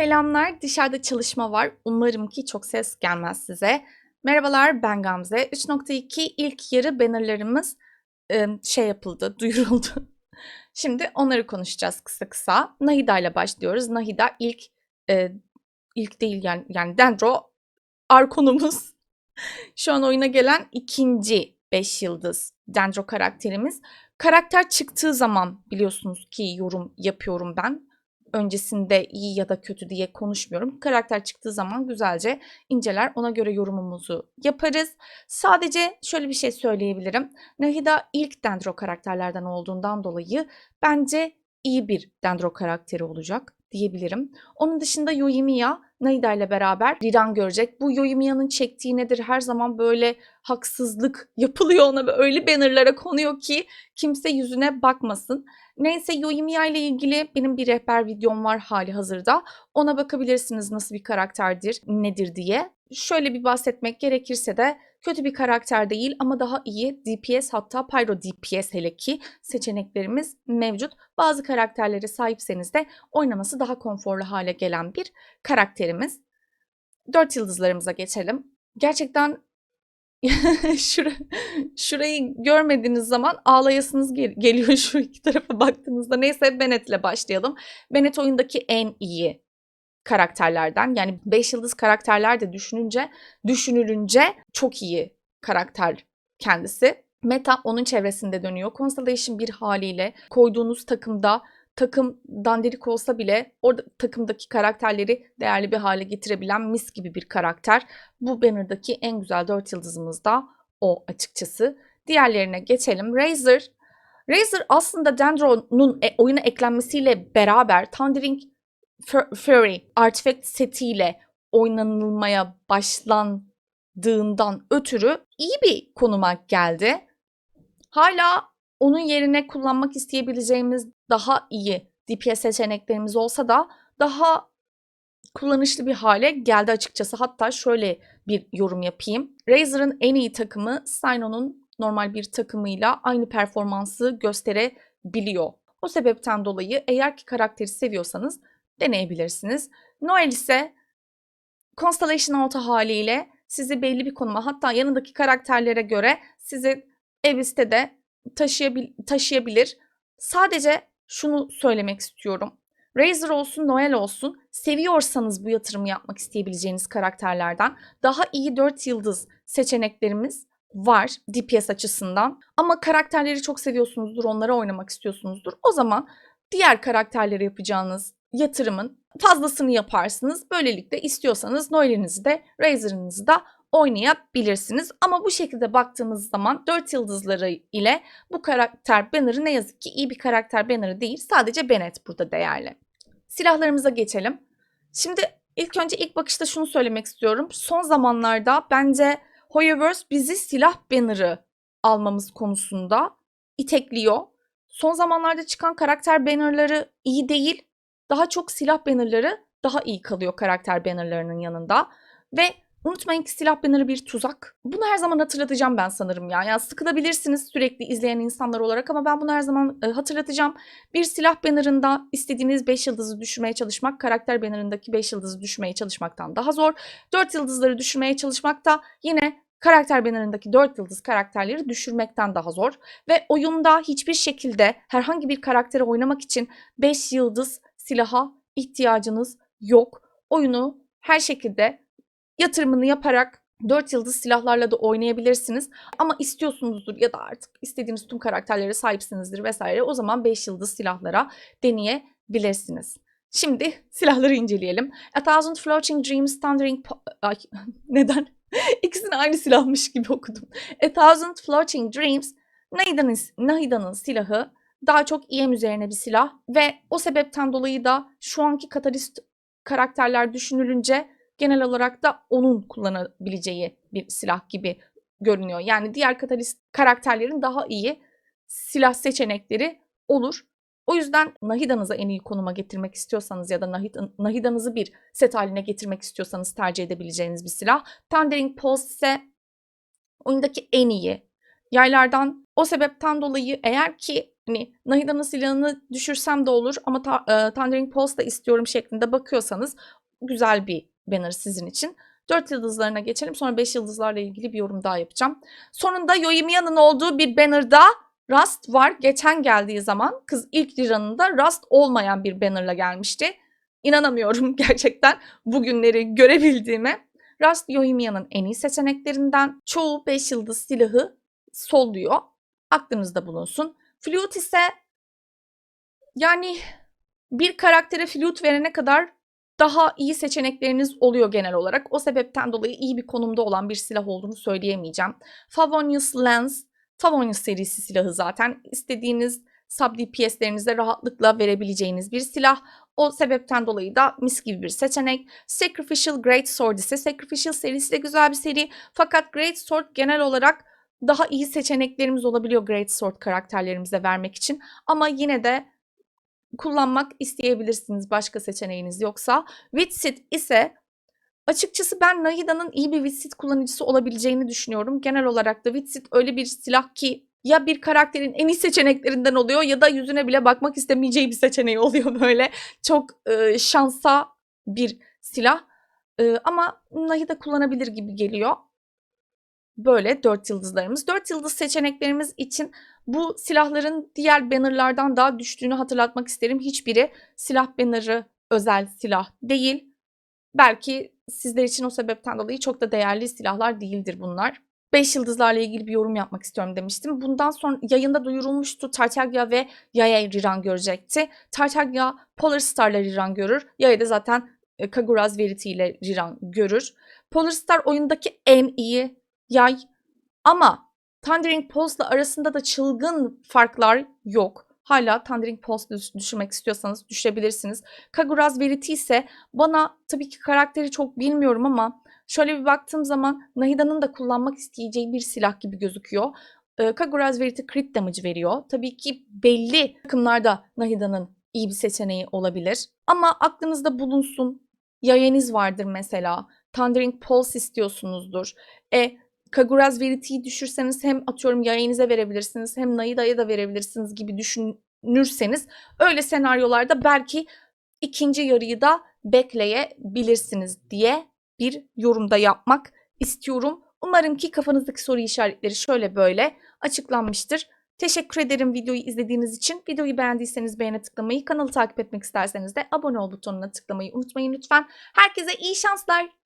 Selamlar, dışarıda çalışma var. Umarım ki çok ses gelmez size. Merhabalar, ben Gamze. 3.2 ilk yarı bannerlarımız şey yapıldı, duyuruldu. Şimdi onları konuşacağız kısa kısa. Nahida ile başlıyoruz. Nahida ilk, ilk değil yani, yani Dendro arkonumuz. Şu an oyuna gelen ikinci 5 yıldız Dendro karakterimiz. Karakter çıktığı zaman biliyorsunuz ki yorum yapıyorum ben öncesinde iyi ya da kötü diye konuşmuyorum. Karakter çıktığı zaman güzelce inceler. Ona göre yorumumuzu yaparız. Sadece şöyle bir şey söyleyebilirim. Nahida ilk Dendro karakterlerden olduğundan dolayı bence iyi bir Dendro karakteri olacak diyebilirim. Onun dışında Yoimiya Nahida ile beraber Riran görecek. Bu Yoimiya'nın çektiği nedir? Her zaman böyle haksızlık yapılıyor ona ve öyle bannerlara konuyor ki kimse yüzüne bakmasın. Neyse Yoimiya ile ilgili benim bir rehber videom var hali hazırda. Ona bakabilirsiniz nasıl bir karakterdir, nedir diye. Şöyle bir bahsetmek gerekirse de kötü bir karakter değil ama daha iyi DPS hatta Pyro DPS hele ki seçeneklerimiz mevcut. Bazı karakterlere sahipseniz de oynaması daha konforlu hale gelen bir karakterimiz. 4 yıldızlarımıza geçelim. Gerçekten Şura, şurayı görmediğiniz zaman ağlayasınız gel- geliyor şu iki tarafa baktığınızda. Neyse Bennett ile başlayalım. Bennett oyundaki en iyi karakterlerden. Yani 5 yıldız karakterler de düşününce, düşünülünce çok iyi karakter kendisi. Meta onun çevresinde dönüyor. Constellation bir haliyle koyduğunuz takımda takım dandirik olsa bile orada takımdaki karakterleri değerli bir hale getirebilen mis gibi bir karakter. Bu banner'daki en güzel 4 yıldızımız da o açıkçası. Diğerlerine geçelim. Razer. Razer aslında Dendron'un e, oyuna eklenmesiyle beraber Thundering Fury Artifact setiyle oynanılmaya başlandığından ötürü iyi bir konuma geldi. Hala onun yerine kullanmak isteyebileceğimiz daha iyi DPS seçeneklerimiz olsa da daha kullanışlı bir hale geldi açıkçası. Hatta şöyle bir yorum yapayım. Razer'ın en iyi takımı Sino'nun normal bir takımıyla aynı performansı gösterebiliyor. O sebepten dolayı eğer ki karakteri seviyorsanız deneyebilirsiniz. Noel ise Constellation altı haliyle sizi belli bir konuma hatta yanındaki karakterlere göre sizi Evis'te de taşıyabil taşıyabilir. Sadece şunu söylemek istiyorum. Razer olsun, Noel olsun seviyorsanız bu yatırımı yapmak isteyebileceğiniz karakterlerden daha iyi 4 yıldız seçeneklerimiz var DPS açısından. Ama karakterleri çok seviyorsunuzdur, onlara oynamak istiyorsunuzdur. O zaman diğer karakterlere yapacağınız yatırımın fazlasını yaparsınız. Böylelikle istiyorsanız Noel'inizi de Razer'ınızı da oynayabilirsiniz. Ama bu şekilde baktığımız zaman 4 yıldızları ile bu karakter banner'ı ne yazık ki iyi bir karakter banner'ı değil. Sadece Bennett burada değerli. Silahlarımıza geçelim. Şimdi ilk önce ilk bakışta şunu söylemek istiyorum. Son zamanlarda bence Hoyoverse bizi silah banner'ı almamız konusunda itekliyor. Son zamanlarda çıkan karakter bannerları iyi değil. Daha çok silah bannerları daha iyi kalıyor karakter bannerlarının yanında. Ve Unutmayın ki silah bannerı bir tuzak. Bunu her zaman hatırlatacağım ben sanırım ya. Yani sıkılabilirsiniz sürekli izleyen insanlar olarak ama ben bunu her zaman e, hatırlatacağım. Bir silah bannerında istediğiniz 5 yıldızı düşürmeye çalışmak karakter bannerındaki 5 yıldızı düşürmeye çalışmaktan daha zor. 4 yıldızları düşürmeye çalışmak da yine karakter bannerındaki 4 yıldız karakterleri düşürmekten daha zor. Ve oyunda hiçbir şekilde herhangi bir karakteri oynamak için 5 yıldız silaha ihtiyacınız yok. Oyunu her şekilde yatırımını yaparak 4 yıldız silahlarla da oynayabilirsiniz. Ama istiyorsunuzdur ya da artık istediğiniz tüm karakterlere sahipsinizdir vesaire. O zaman 5 yıldız silahlara deneyebilirsiniz. Şimdi silahları inceleyelim. A Thousand Floating Dreams Thundering... Ay, neden? İkisini aynı silahmış gibi okudum. A Thousand Floating Dreams Nahida'nın, Nahida'nın silahı daha çok EM üzerine bir silah ve o sebepten dolayı da şu anki katalist karakterler düşünülünce genel olarak da onun kullanabileceği bir silah gibi görünüyor. Yani diğer katalist karakterlerin daha iyi silah seçenekleri olur. O yüzden Nahida'nızı en iyi konuma getirmek istiyorsanız ya da Nahida'nızı bir set haline getirmek istiyorsanız tercih edebileceğiniz bir silah. Thundering Pulse ise oyundaki en iyi. Yaylardan o sebepten dolayı eğer ki hani Nahida'nın silahını düşürsem de olur ama ta, e, Thundering Pulse da istiyorum şeklinde bakıyorsanız güzel bir banner sizin için. 4 yıldızlarına geçelim. Sonra 5 yıldızlarla ilgili bir yorum daha yapacağım. Sonunda Yoimiyan'ın olduğu bir banner'da Rust var. Geçen geldiği zaman kız ilk Lira'nında Rust olmayan bir banner'la gelmişti. İnanamıyorum gerçekten bugünleri görebildiğime. Rust Yoimiyan'ın en iyi seçeneklerinden. Çoğu 5 yıldız silahı solluyor. Aklınızda bulunsun. Flute ise yani bir karaktere flute verene kadar daha iyi seçenekleriniz oluyor genel olarak. O sebepten dolayı iyi bir konumda olan bir silah olduğunu söyleyemeyeceğim. Favonius Lens, Favonius serisi silahı zaten. istediğiniz sub DPS'lerinize rahatlıkla verebileceğiniz bir silah. O sebepten dolayı da mis gibi bir seçenek. Sacrificial Great Sword ise Sacrificial serisi de güzel bir seri. Fakat Great Sword genel olarak daha iyi seçeneklerimiz olabiliyor Great Sword karakterlerimize vermek için. Ama yine de kullanmak isteyebilirsiniz başka seçeneğiniz yoksa. Witsit ise açıkçası ben Nahida'nın iyi bir Witsit kullanıcısı olabileceğini düşünüyorum. Genel olarak da Witsit öyle bir silah ki ya bir karakterin en iyi seçeneklerinden oluyor ya da yüzüne bile bakmak istemeyeceği bir seçeneği oluyor böyle. Çok e, şansa bir silah. E, ama Nahida kullanabilir gibi geliyor. Böyle 4 yıldızlarımız. 4 yıldız seçeneklerimiz için bu silahların diğer bannerlardan daha düştüğünü hatırlatmak isterim. Hiçbiri silah bannerı özel silah değil. Belki sizler için o sebepten dolayı çok da değerli silahlar değildir bunlar. 5 yıldızlarla ilgili bir yorum yapmak istiyorum demiştim. Bundan sonra yayında duyurulmuştu. Tartaglia ve Yaya Riran görecekti. Tartaglia Polar Star'la Riran görür. Yaya da zaten e, Kaguraz Verity ile Riran görür. Polar Star oyundaki en iyi yay ama Thundering Pulse'la arasında da çılgın farklar yok. Hala Thundering Pulse düş- düşürmek istiyorsanız düşürebilirsiniz. Kaguraz Verity ise bana tabii ki karakteri çok bilmiyorum ama şöyle bir baktığım zaman Nahida'nın da kullanmak isteyeceği bir silah gibi gözüküyor. Ee, Kaguraz Verity crit damage veriyor. Tabii ki belli takımlarda Nahida'nın iyi bir seçeneği olabilir. Ama aklınızda bulunsun. Yayeniz vardır mesela. Thundering Pulse istiyorsunuzdur. E, Kaguraz Verity'yi düşürseniz hem atıyorum yayınıza verebilirsiniz hem Naida'ya da verebilirsiniz gibi düşünürseniz öyle senaryolarda belki ikinci yarıyı da bekleyebilirsiniz diye bir yorumda yapmak istiyorum. Umarım ki kafanızdaki soru işaretleri şöyle böyle açıklanmıştır. Teşekkür ederim videoyu izlediğiniz için. Videoyu beğendiyseniz beğene tıklamayı, kanalı takip etmek isterseniz de abone ol butonuna tıklamayı unutmayın lütfen. Herkese iyi şanslar.